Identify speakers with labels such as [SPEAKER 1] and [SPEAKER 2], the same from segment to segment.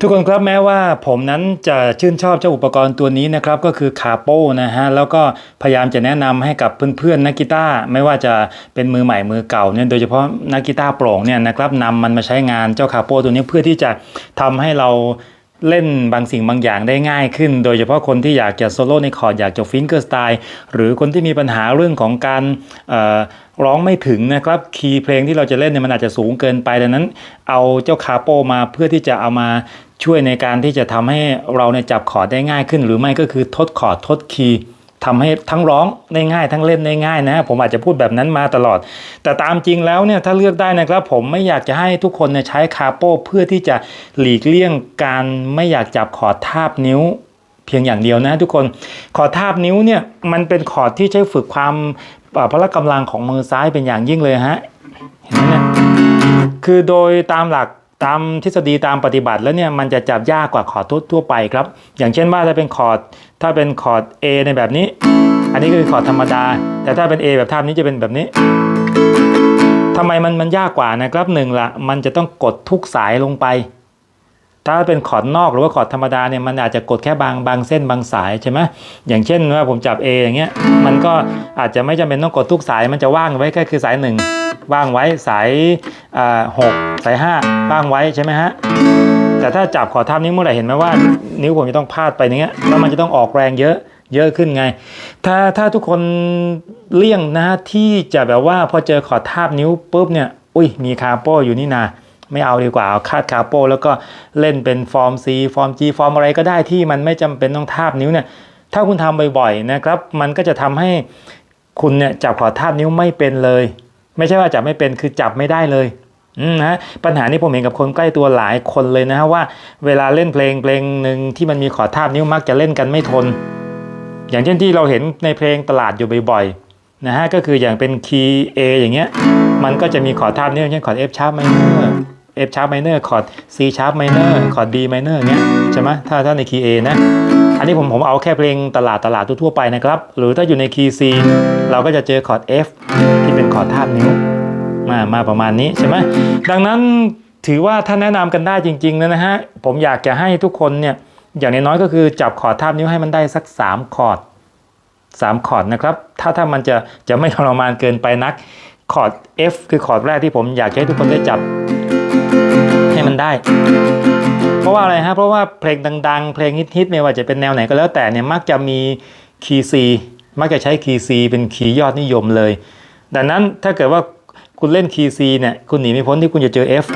[SPEAKER 1] ทุกคนครับแม้ว่าผมนั้นจะชื่นชอบเจ้าอุปกรณ์ตัวนี้นะครับก็คือคาโป้นะฮะแล้วก็พยายามจะแนะนำให้กับเพื่อนๆนักกีตาร์ไม่ว่าจะเป็นมือใหม่มือเก่าเนี่ยโดยเฉพาะนักกีตาร์โปร่งเนี่ยนะครับนำมันมาใช้งานเจ้าคาโป้ตัวนี้เพื่อที่จะทำให้เรา เล่นบางสิ่งบางอย่างได้ง่ายขึ้น โดยเฉพาะคนที่อยากจะโซโล่ในคอร์ดอยากจะฟิงเกอร์สไตล์หรือคนที่มีปัญหาเรื่องของการร้องไม่ถึงนะครับคีย์เพลงที่เราจะเล่นเนี่ยมันอาจจะสูงเกินไปดังนั้น เอาเจ้าคาโปมาเพื่อที่จะเอามาช่วยในการที่จะทำให้เราเนี่ยจับคอร์ดได้ง่ายขึ้น หรือไม่ก็คือทดคอร์ดทดคีย์ ทำให้ทั้งร้องได้ง่ายทั้งเล่นได้ง่ายนะผมอาจจะพูดแบบนั้นมาตลอด แต่ตามจริงแล้วเนี่ยถ้าเลือกได้นะครับผมไม่อยากจะให้ทุกคนนใช้คาโปเพื่อที่จะหลีกเลี่ยงการไม่อยากจับคอร์ดทาบนิ้วเพียงอย่างเดียวนะทุกคนคอร์ดทาบนิ้วเนี่ยมันเป็นคอร์ดที่ใช้ฝึกความพละกำลังของมือซ้ายเป็นอย่างยิ่งเลยฮะเห็นไหมเนี่ยคือโดยตามหลัก ตามทฤษฎีตามปฏิบัติแล้วเนี่ยมันจะจับยากกว่าคอร์ดทั่วไปครับ อย่างเช่นว่าถ้าเป็นคอร์ดถ้าเป็นคอร์ด A ในแบบนี้ อันนี้คือคอร์ดธรรมดา แต่ถ้าเป็น A แบบท่านี้จะเป็นแบบนี้ทำไมมันมันยากกว่านะครับหนึ่งละมันจะต้องกดทุกสายลงไป ถ้าเป็นคอร์ดนอกหรือว่าคอร์ดธรรมดาเนี่ยมันอาจจะกดแค่บางบางเส้นบางสายใช่ไหมอย่างเช่นว่าผมจับ A อย่างเงี้ยมันก็อาจจะไม่จำเป็นต้องกดทุกสายมันจะว่างไว้แค่คือสายหนึ่งว่างไว้สายอ่าหกสายห้าว่างไว้ใช่ไหมฮะแต่ถ้าจับขอดทับนิ้วเมื่อไหร่เห็นไหมว่า นิ้วผมจะต้องพาดไปอย่างเงี้ยแล้วมันจะต้องออกแรงเยอะเยอะขึ้นไง ถ้าถ้าทุกคนเลี่ยงนะที่จะแบบว่าพอเจอขอดทาบนิ้วปุ๊บเนี่ย อุ้ยมีคาโป้อยู่นี่นา ไม่เอาดีกว่าเอาคาดคาโปแล้วก็เล่นเป็นฟอร์ม C ฟอร์ม G ฟอร์มอะไรก็ได้ที่มันไม่จำเป็นต้องทาบนิ้วเนี่ยถ้าคุณทำบ่อยๆนะครับมันก็จะทำให้คุณเนี่ยจับขอทาบนิ้วไม่เป็นเลย ไม่ใช่ว่าจับไม่เป็นคือจับไม่ได้เลยนะปัญหานี้ผมเห็นกับคนใกล้ตัวหลายคนเลยนะฮะว่าเวลาเล่นเพลงเพลงหนึ่งที่มันมีขอทาบนิ้วมักจะเล่นกันไม่ทน อย่างเช่นที่เราเห็นในเพลงตลาดอยู่บ่อยๆนะฮะก็คืออย่างเป็นคีย์ A อย่างเงี้ยมันก็จะมีคอทาบนิ้วเช่นคอร์ด F sharp minor F sharp minor คอร์ด C sharp minor คอร์ด D minor เงี้ยใช่ไหมถ้าถ้าในคีย์ A นะ อันนี้ผมผมเอาแค่เพลงตลาดตลาดทั่วไปนะครับ หรือถ้าอยู่ในคีย์ C เราก็จะเจอคอร์ด F ที่เป็นคอร์ดทาบนิ้วมามาประมาณนี้ใช่ไหมดังนั้นถือว่าถ้าแนะนำกันได้จริงๆนะฮะผมอยากจะให้ทุกคนเนี่ยอย่างน้อยๆก็คือจับคอร์ดทาบนิ้วให้มันได้สัก 3 คอร์ด3คอร์ดนะครับ ถ้าถ้ามันจะจะไม่ทรมานเกินไปนักคอร์ด F คือคอร์ดแรกที่ผมอยากให้ทุกคนได้จับ มันได้ เพราะว่าอะไรฮะเพราะว่าเพลงดัง ๆ เพลงฮิตๆไม่ว่าจะเป็นแนวไหนก็แล้วแต่เนี่ยมักจะมีคีย์ C มักจะใช้คีย์ C เป็นคีย์ยอดนิยมเลย ดังนั้นถ้าเกิดว่าคุณเล่นคีย์ C เนี่ยคุณหนีไม่พ้นที่คุณจะเจอ F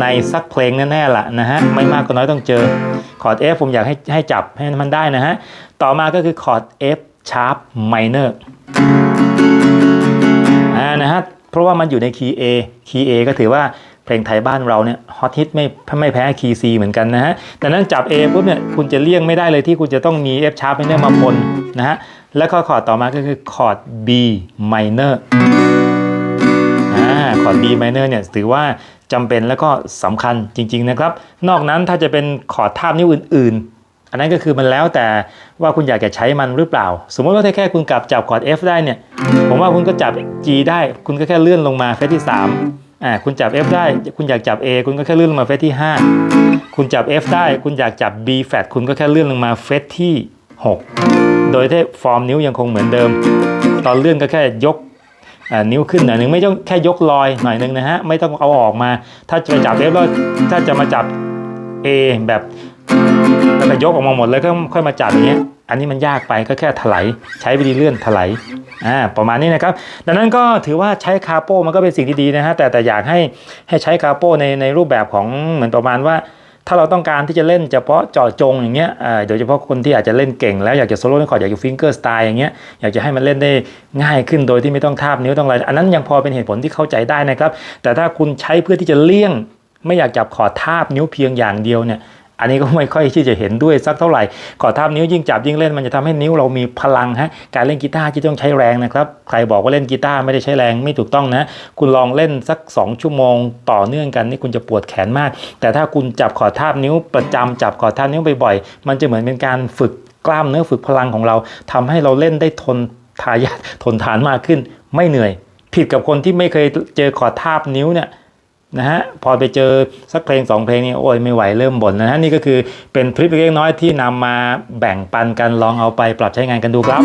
[SPEAKER 1] ในสักเพลงแน่ๆล่ะนะฮะไม่มากก็น้อยต้องเจอคอร์ด F ผมอยากให้ให้จับให้มันได้นะฮะต่อมาก็คือคอร์ด F sharp minor อ่านะฮะเพราะว่ามันอยู่ในคีย์ A คีย์ A ก็ถือว่า เพลงไทยบ้านเราเนี่ยฮอตฮิตไม่ไม่แพ้คีย์ C เหมือนกันนะฮะดังนั้นจับ A ปุ๊บเนี่ยคุณจะเลี่ยงไม่ได้เลยที่คุณจะต้องมี F sharp minor มาปนนะฮะแล้วก็คอร์ดต่อมาก็คือคอร์ด B minor อ่าคอร์ด B minor เนี่ยถือว่าจำเป็นแล้วก็สำคัญจริง ๆนะครับ นอกนั้นถ้าจะเป็นคอร์ดทาบนิ้วอื่น ๆ อันนั้นก็คือมันแล้วแต่ว่าคุณอยากจะใช้มันหรือเปล่า สมมติว่าถ้าแค่คุณกลับจับคอร์ด F ได้เนี่ยผมว่าคุณก็จับ G ได้ คุณก็แค่เลื่อนลงมาเฟสที่ 3 อ่าคุณจับ F ได้ คุณอยากจับ A คุณก็แค่เลื่อนลงมาเฟสที่ 5 คุณจับ F ได้ คุณอยากจับ B flat คุณก็แค่เลื่อนลงมาเฟสที่ 6 โดยที่ฟอร์มนิ้วยังคงเหมือนเดิม ตอนเลื่อนก็แค่ยกนิ้วขึ้นหน่อยหนึ่งไม่ต้องแค่ยกลอยหน่อยหนึ่งนะฮะไม่ต้องเอาออกมา ถ้าจะจับ F แล้วถ้าจะมาจับ A แบบแล้วก็ยกออกมาหมดเลยก็ค่อยมาจับอย่างเงี้ย อันนี้มันยากไปก็แค่ถลายใช้วิธีเลื่อนถลายอ่าประมาณนี้นะครับดังนั้นก็ถือว่าใช้คาโป้มันก็เป็นสิ่งที่ดีนะฮะแต่แต่อยากให้ให้ใช้คาโป้ในในรูปแบบของเหมือนประมาณว่า ถ้าเราต้องการที่จะเล่นเฉพาะเจาะจงอย่างเงี้ยอ่าโดยเฉพาะคนที่อาจจะเล่นเก่งแล้วอยากจะโซโล่คอร์ดอยากจะฟิงเกอร์สไตล์อย่างเงี้ยอยากจะให้มันเล่นได้ง่ายขึ้นโดยที่ไม่ต้องทาบนิ้วต้องอะไรอันนั้นยังพอเป็นเหตุผลที่เข้าใจได้นะครับ แต่ถ้าคุณใช้เพื่อที่จะเลี่ยง ไม่อยากจับขอดทาบนิ้วเพียงอย่างเดียวเนี่ย อันนี้ก็ไม่ค่อยที่จะเห็นด้วยสักเท่าไหร่ขอดทาบนิ้วยิ่งจับยิ่งเล่นมันจะทำให้นิ้วเรามีพลังฮะการเล่นกีตาร์ที่ต้องใช้แรงนะครับใครบอกว่าเล่นกีตาร์ไม่ได้ใช้แรงไม่ถูกต้องนะ คุณลองเล่นสัก 2 ชั่วโมง ต่อเนื่องกันนี่คุณจะปวดแขนมาก แต่ถ้าคุณจับขอดทาบนิ้วประจำจับขอดทาบนิ้วบ่อยๆมันจะเหมือนเป็นการฝึกกล้ามเนื้อฝึกพลังของเราทำให้เราเล่นได้ทนทายาททนทานมากขึ้น ไม่เหนื่อย ผิดกับคนที่ไม่เคยเจอขอดทาบนิ้วเนี่ย นะฮะพอไปเจอสักเพลงสองเพลงนี่โอ้ยไม่ไหวเริ่มบ่นนะฮะนี่ก็คือเป็นทริปเล็กน้อยที่นำมาแบ่งปันกันลองเอาไปปรับใช้งานกันดูครับ